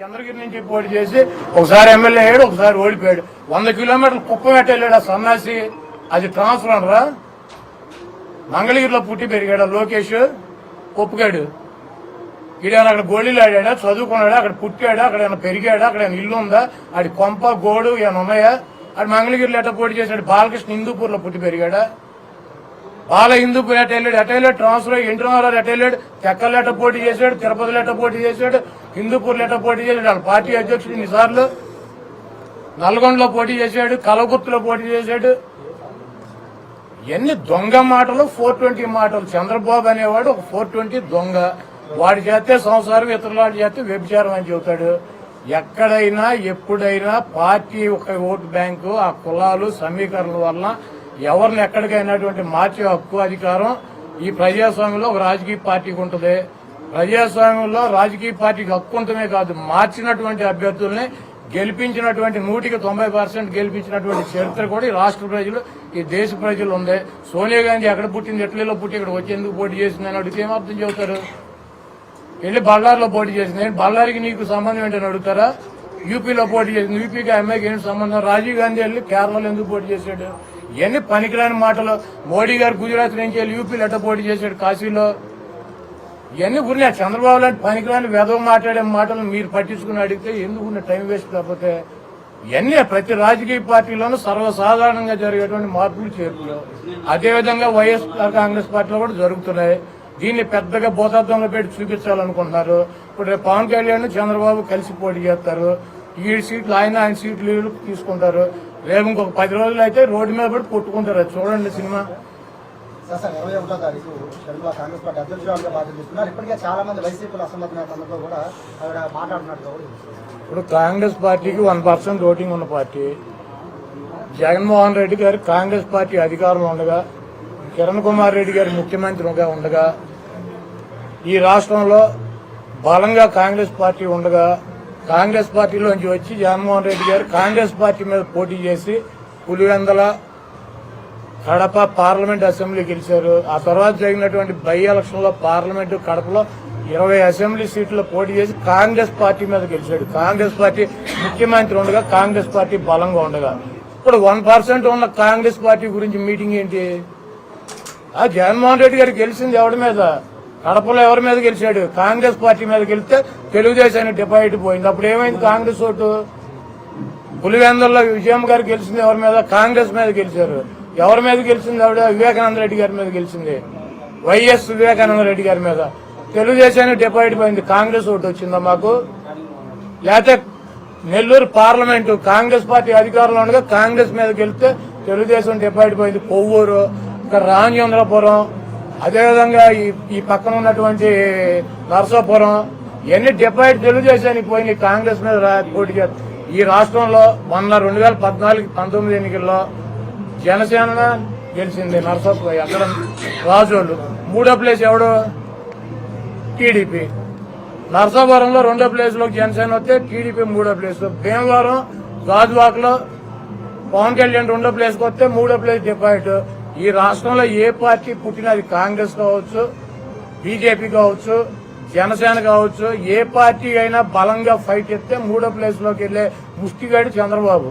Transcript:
చంద్రగిరి నుంచి పోటీ చేసి ఒకసారి ఎమ్మెల్యే అయ్యాడు ఒకసారి ఓడిపోయాడు. వంద కిలోమీటర్లు కుప్పం వెళ్ళాడు ఆ సన్నాసి? అది ట్రాన్స్ఫర్ అనరా? మంగళగిరిలో పుట్టి పెరిగాడు లోకేష్. ఒప్పుగాడు ఈడేమైనా అక్కడ గోళీలు ఆడాడా? చదువుకున్నాడా? అక్కడ పుట్టాడా? అక్కడ ఏమైనా పెరిగాడా? అక్కడ ఏమైనా ఇల్లు ఉందా? ఆడి కొంప గోడు ఏమైనా ఉన్నాయా? ఆడు మంగళగిరిలో ఎట్ట పోటీ చేశాడు? బాలకృష్ణ హిందూపూర్లో పుట్టి పెరిగాడా? బాల హిందూపూర్ ఎట వెళ్ళాడు అటు వెళ్ళాడు ట్రాన్స్ఫర్ అయ్యి అటు వెళ్ళాడు తెక్కల లెటర్ పోటీ చేశాడు తిరుపతి లెటర్ పోటీ చేశాడు హిందూపూర్ లెటర్ పోటీ చేశాడు వాళ్ళ పార్టీ అధ్యక్షుడు ఇన్నిసార్లు నల్గొండలో పోటీ చేశాడు కలగుర్తులో పోటీ చేశాడు. ఎన్ని దొంగ మాటలు ఫోర్ ట్వంటీ మాటలు. చంద్రబాబు అనేవాడు ఒక ఫోర్ ట్వంటీ దొంగ. వాడు చేస్తే సంసారం ఇతరుల చేస్తే వ్యభిచారం అని చెబుతాడు. ఎక్కడైనా ఎప్పుడైనా పార్టీ ఒక ఓటు బ్యాంకు ఆ కులాలు సమీకరణల వల్ల ఎవరిని ఎక్కడికైనటువంటి మార్చే హక్కు అధికారం ఈ ప్రజాస్వామ్యంలో ఒక రాజకీయ పార్టీకి ఉంటుంది. ప్రజాస్వామ్యంలో రాజకీయ పార్టీకి హక్కు ఉండటమే కాదు మార్చినటువంటి అభ్యర్థుల్ని గెలిపించినటువంటి నూటికి తొంభై పర్సెంట్ గెలిపించినటువంటి చరిత్ర కూడా ఈ రాష్ట్ర ప్రజలు ఈ దేశ ప్రజలు ఉంది. సోనియా గాంధీ ఎక్కడ పుట్టింది ఇటలీలో పుట్టి ఇక్కడ వచ్చేందుకు పోటీ చేసింది అని అడిగితే ఏమర్థం చెబుతారు? వెళ్ళి బళ్ళారిలో పోటీ చేసింది. బళ్ళారికి నీకు సంబంధం ఏంటని అడుగుతారా? యూపీలో పోటీ చేసింది. యూపీకి అమ్మాయికి ఏంటి సంబంధం? రాజీవ్ గాంధీ వెళ్ళి కేరళలో ఎందుకు పోటీ చేశాడు? ఇవన్నీ పనికిరాని మాటలు? మోడీ గారు గుజరాత్ నుంచి వెళ్ళి యూపీలో ఎట్ట పోటీ చేశాడు కాశీలో? ఇవన్నీ ఉన్నాయి చంద్రబాబు లాంటి పనికిరాని వెధవ మాట్లాడే మాటలు మీరు పట్టించుకుని అడిగితే ఎందుకు టైం వేస్ట్ కాకపోతే? ఇవన్నీ ప్రతి రాజకీయ పార్టీలోనూ సర్వసాధారణంగా జరిగేటువంటి మార్పులు చేర్పులు. అదేవిధంగా వైఎస్ఆర్ కాంగ్రెస్ పార్టీలో కూడా జరుగుతున్నాయి. దీన్ని పెద్దగా భూతత్వంలో పెట్టి చూపించాలనుకుంటున్నారు. ఇప్పుడు రేపు పవన్ కళ్యాణ్ చంద్రబాబు కలిసి పోటీ చేస్తారు. ఈ సీట్లు ఆయన ఆయన సీట్లు తీసుకుంటారు. రేపు ఇంకొక పది రోజులు అయితే రోడ్డు మీద పడి కొట్టుకుంటారు. అది చూడండి సినిమా. సార్ సార్ ఇరవై ఒకటో తారీఖు షర్మిల కాంగ్రెస్ పార్టీ అధ్యక్షురాలుగా బాధ్యత తీసుకున్నారు. ఇప్పటికే చాలా మంది వైసీపీలో అసమ్మతి నేతలతో కూడా ఆవిడ మాట్లాడుతున్నట్టు కూడా తెలుస్తుంది. ఇప్పుడు కాంగ్రెస్ పార్టీకి వన్ పర్సెంట్ ఓటింగ్ ఉన్న పార్టీ. జగన్మోహన్ రెడ్డి గారు కాంగ్రెస్ పార్టీ అధికారంలో ఉండగా కిరణ్ కుమార్ రెడ్డి గారు ముఖ్యమంత్రిగా ఉండగా ఈ రాష్ట్రంలో బలంగా కాంగ్రెస్ పార్టీ ఉండగా కాంగ్రెస్ పార్టీలోంచి వచ్చి జగన్మోహన్ రెడ్డి గారు కాంగ్రెస్ పార్టీ మీద పోటీ చేసి పులివెందల కడప పార్లమెంట్ అసెంబ్లీ గెలిచారు. ఆ తర్వాత జరిగినటువంటి బై ఎలక్షన్లో పార్లమెంటు కడపలో ఇరవై అసెంబ్లీ సీట్లు పోటీ చేసి కాంగ్రెస్ పార్టీ మీద గెలిచాడు. కాంగ్రెస్ పార్టీ ముఖ్యమంత్రి ఉండగా కాంగ్రెస్ పార్టీ బలంగా ఉండగా. ఇప్పుడు వన్ పర్సెంట్ ఉన్న కాంగ్రెస్ పార్టీ గురించి మీటింగ్ ఏంటి? ఆ జగన్మోహన్ రెడ్డి గారు గెలిచింది ఎవరి మీద? కడపలో ఎవరి మీద గెలిచాడు? కాంగ్రెస్ పార్టీ మీద గెలిస్తే తెలుగుదేశానికి డిపాజిట్ పోయింది. అప్పుడు ఏమైంది కాంగ్రెస్ ఓటు? పులివెందుల్లో విజయం గారు గెలిచింది ఎవరి మీద? కాంగ్రెస్ మీద గెలిచారు. ఎవరి మీద గెలిచింది ఆవిడ? వివేకానంద రెడ్డి గారి మీద గెలిచింది. వైఎస్ వివేకానంద రెడ్డి గారి మీద. తెలుగుదేశానికి డిపాజిట్ పోయింది. కాంగ్రెస్ ఓటు వచ్చిందా మాకు? లేకపోతే నెల్లూరు పార్లమెంటు కాంగ్రెస్ పార్టీ అధికారంలో ఉండగా కాంగ్రెస్ మీద గెలిస్తే తెలుగుదేశం డిపాజిట్ పోయింది. కొవ్వూరు ఇక్కడ రామచంద్రపురం అదేవిధంగా ఈ ఈ పక్కన ఉన్నటువంటి నరసాపురం ఇవన్నీ డిపాజిట్ తెలుగుదేశానికి పోయినాయి కాంగ్రెస్ మీద పోటీ ఈ రాష్ట్రంలో మొన్న రెండు వేల పద్నాలుగు పంతొమ్మిది ఎన్నికల్లో జనసేన గెలిచింది నరసాపురం అక్కడ రాజోళ్ళు మూడో ప్లేస్ ఎవడు? టీడీపీ. నర్సాపురంలో రెండో ప్లేస్లో జనసేన వస్తే టీడీపీ మూడో ప్లేస్. భీమవరం రాజువాక్లో పవన్ కళ్యాణ్ రెండో ప్లేస్కి వస్తే మూడో ప్లేస్ డిపాయిట్ ఈ రాష్ట్రంలో ఏ పార్టీ పుట్టినా అది కాంగ్రెస్ కావచ్చు బీజేపీ కావచ్చు జనసేన కావచ్చు ఏ పార్టీ అయినా బలంగా ఫైట్ ఇస్తే మూడో ప్లేస్లోకి వెళ్ళే ముష్టిగాడు చంద్రబాబు.